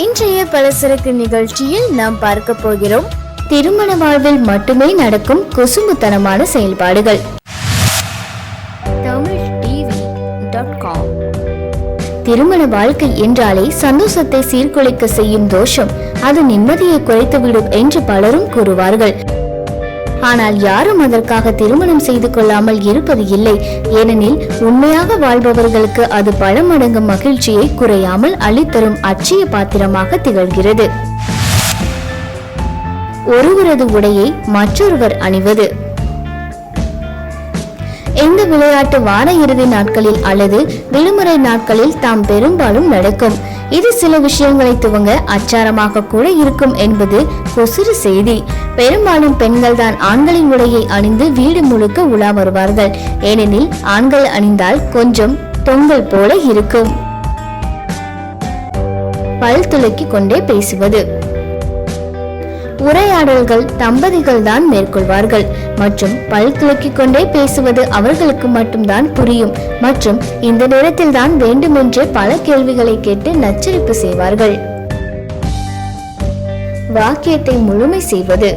இன்றைய பலசரக்கு நிகழ்ச்சியில் நாம் பார்க்க போகிறோம். திருமண வாழ்வில் மட்டுமே நடக்கும் கொசுமுத்தனமான செயல்பாடுகள். தமிழ் டிவி டாட் காம் திருமண வாழ்க்கை என்றாலே சந்தோஷத்தை சீர்குலைக்க செய்யும் தோஷம் அது நிம்மதியை குறைத்துவிடும் என்று பலரும் கூறுவார்கள். ஆனால் யாரும் அதற்காக திருமணம் செய்து கொள்ளாமல் இருப்பது இல்லை. ஏனெனில் உண்மையாக வாழ்பவர்களுக்கு அது பல மடங்கு மகிழ்ச்சியை குறையாமல் அளித்தரும் அச்சய பாத்திரமாக திகழ்கிறது. ஒருவரது உடையை மற்றொருவர் அணிவது. எந்த விளையாட்டு வார இறுதி நாட்களில் அல்லது விடுமுறை நாட்களில் தாம் பெரும்பாலும் நடக்கும்? இது சில விஷயங்களை துவங்க அச்சாரமாக கூட இருக்கும் என்பது கொசுறு செய்தி. பெரும்பாலும் பெண்கள் தான் ஆண்களின் உடையை அணிந்து வீடு முழுக்க உலா வருவார்கள். ஏனெனில் ஆண்கள் அணிந்தால் கொஞ்சம் தொங்கல் போல இருக்கும். பல் துளக்கி கொண்டே பேசுவது. உரையாடல்கள் தம்பதிகள் தான் மேற்கொள்வார்கள். மற்றும் பல் துலக்கிக் கொண்டே பேசுவது அவர்களுக்கு மட்டும்தான் புரியும். மற்றும் இந்த நேரத்தில் தான் வேண்டுமென்றே பல கேள்விகளை கேட்டு நச்சரிப்பு செய்வார்கள். வாக்கியத்தை முழுமை செய்வது.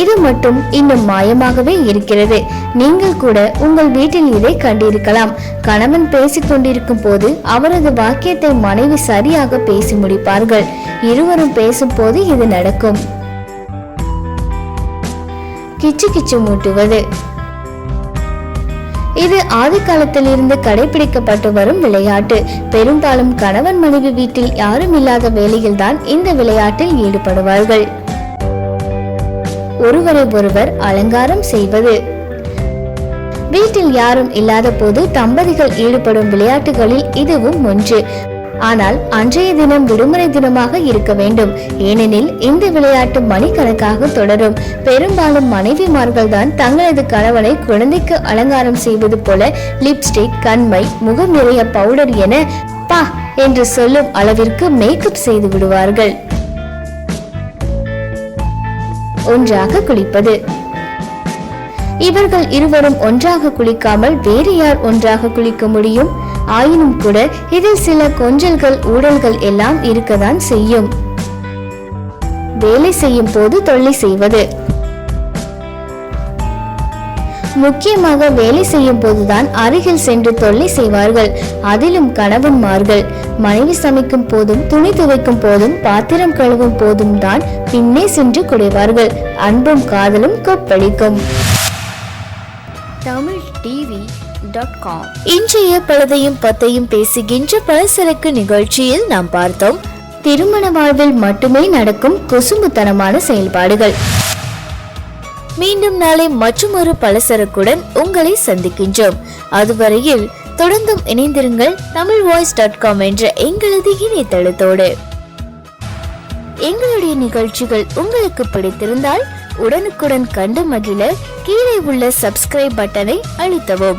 இது மட்டும் இன்னும் மாயமாகவே இருக்கிறது. நீங்கள் கூட உங்கள் வீட்டில் இதை கண்டிருக்கலாம். கணவன் பேசிக் கொண்டிருக்கும் போது அவரது வாக்கியத்தை மனைவி சரியாக பேசி முடிப்பார்கள். இருவரும் பேசும்போது இது நடக்கும். கிச்சு கிச்சு மூட்டுவது. இது ஆதி காலத்திலிருந்து கடைபிடிக்கப்பட்டு வரும் விளையாட்டு. பெரும்பாலும் கணவன் மனைவி வீட்டில் யாரும் இல்லாத வேளையில்தான் இந்த விளையாட்டில் ஈடுபடுவார்கள். ஒருவரை ஒருவர் அலங்காரம் செய்வது. வீட்டில் யாரும் இல்லாத போது தம்பதிகள் ஈடுபடும் விளையாட்டுகளில் இதுவும் ஒன்று. ஆனால் அன்றைய தினம் விடுமுறை தினமாக இருக்க வேண்டும். ஏனெனில் இந்த விளையாட்டு மணிக்கணக்காக தொடரும். பெரும்பாலும் மனைவிமார்கள் தான் தங்களது கணவனை குழந்தைக்கு அலங்காரம் செய்வது போல லிப்ஸ்டிக் கண்மை முகம் நிறைய பவுடர் என பா என்று சொல்லும் அளவிற்கு மேக்கப் செய்து விடுவார்கள். ஒன்றாக குளிப்பது. இவர்கள் இருவரும் ஒன்றாக குளிக்காமல் வேறு யார் ஒன்றாக குளிக்க முடியும்? ஆயினும் கூட இதில் சில கொஞ்சல்கள் ஊழல்கள் எல்லாம் இருக்கதான் செய்யும். வேலை செய்யும் போது தொல்லை செய்வது. முக்கியமாக வேலை செய்யும் போதுதான் அருகில் சென்று தொல்லை செய்வார்கள். அதிலும் கணவன்மார்கள் மனைவி சமைக்கும் போதும் துணி துவைக்கும் போதும் பாத்திரம் கழுவும் போதும் தான் பின்னே சென்று குடைவார்கள். அன்பும் காதலும் கொப்பளிக்கும். தமிழ் டிவி இன்றைய பழுதையும் பத்தையும் பேசுகின்ற பலசரக்கு நிகழ்ச்சியில் நாம் பார்த்தோம். திருமண வாழ்வில் மட்டுமே நடக்கும் குசும்புத்தனமான செயல்பாடுகள். மீண்டும் நாளை மற்றொரு பலசரக்குடன் உங்களை சந்திக்கின்றோம். அதுவரையில் தொடர்ந்தும் இணைந்திருங்கள் தமிழ் வாய்ஸ் டாட் காம் என்ற எங்களது இணையதளத்தோடு. எங்களுடைய நிகழ்ச்சிகள் உங்களுக்கு பிடித்திருந்தால் உடனுக்குடன் கண்டு மகிழ கீழே உள்ள சப்ஸ்கிரைப் பட்டனை அழுத்தவும்.